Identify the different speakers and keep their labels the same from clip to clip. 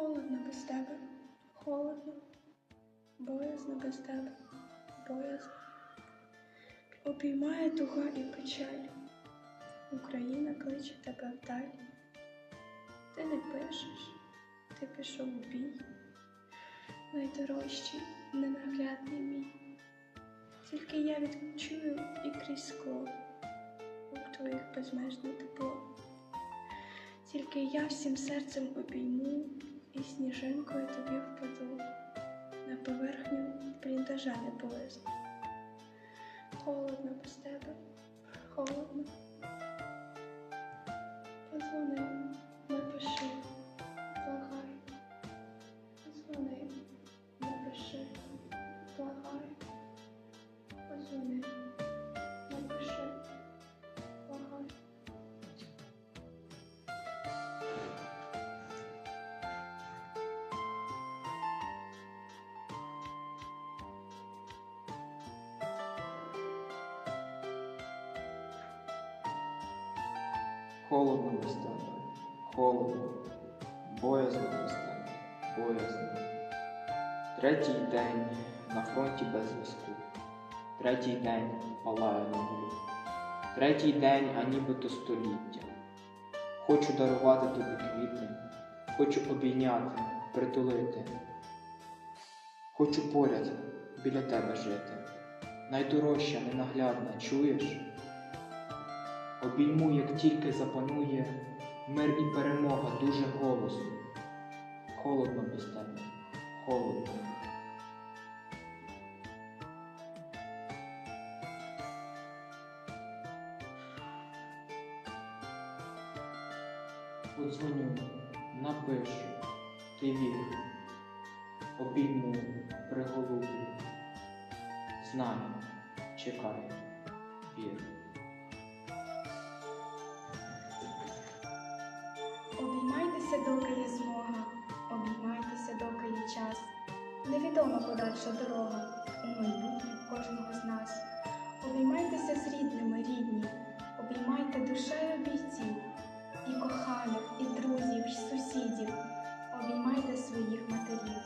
Speaker 1: Холодно без тебе, холодно, боязно без тебе, боязно. Обіймає туга і печаль. Україна кличе тебе вдаль. Ти не пишеш, ти пішов у бій. Найдорожчий, ненаглядний мій. Тільки я відчую і крізь скло у твоїх безмежне тепло. Тільки я всім серцем обійму сніжинкою тобі впаду, на поверхню бліндажа не полезу. Холодно без тебе, холодно.
Speaker 2: Холодно тебе, холодно, боязно тебе, боязно. Третій день на фронті без зв'язку. Третій день палає на нулю. Третій день, а нібито століття. Хочу дарувати тобі квіти, хочу обійняти, притулити. Хочу поряд біля тебе жити. Найдорожча, ненаглядна, чуєш? Обійму, як тільки запанує мир і перемога дуже голосно. Холодно без тебе, холодно. Подзвоню, напишу, ти вір, обійму, приголублю. Знаю, чекаю, вір.
Speaker 3: Обіймайтеся, доки є змога, обіймайтеся, доки є час. Невідома подальша дорога у майбутнє кожного з нас. Обіймайтеся з рідними, рідні, обіймайте душею бійців, і коханих, і друзів, і сусідів. Обіймайте своїх матерів.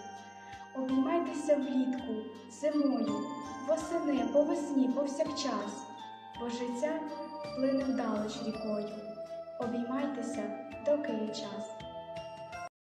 Speaker 3: Обіймайтеся влітку, зимою, восени, по весні, повсякчас, бо життя плине вдалеч рікою. Обіймайтеся, доки є час.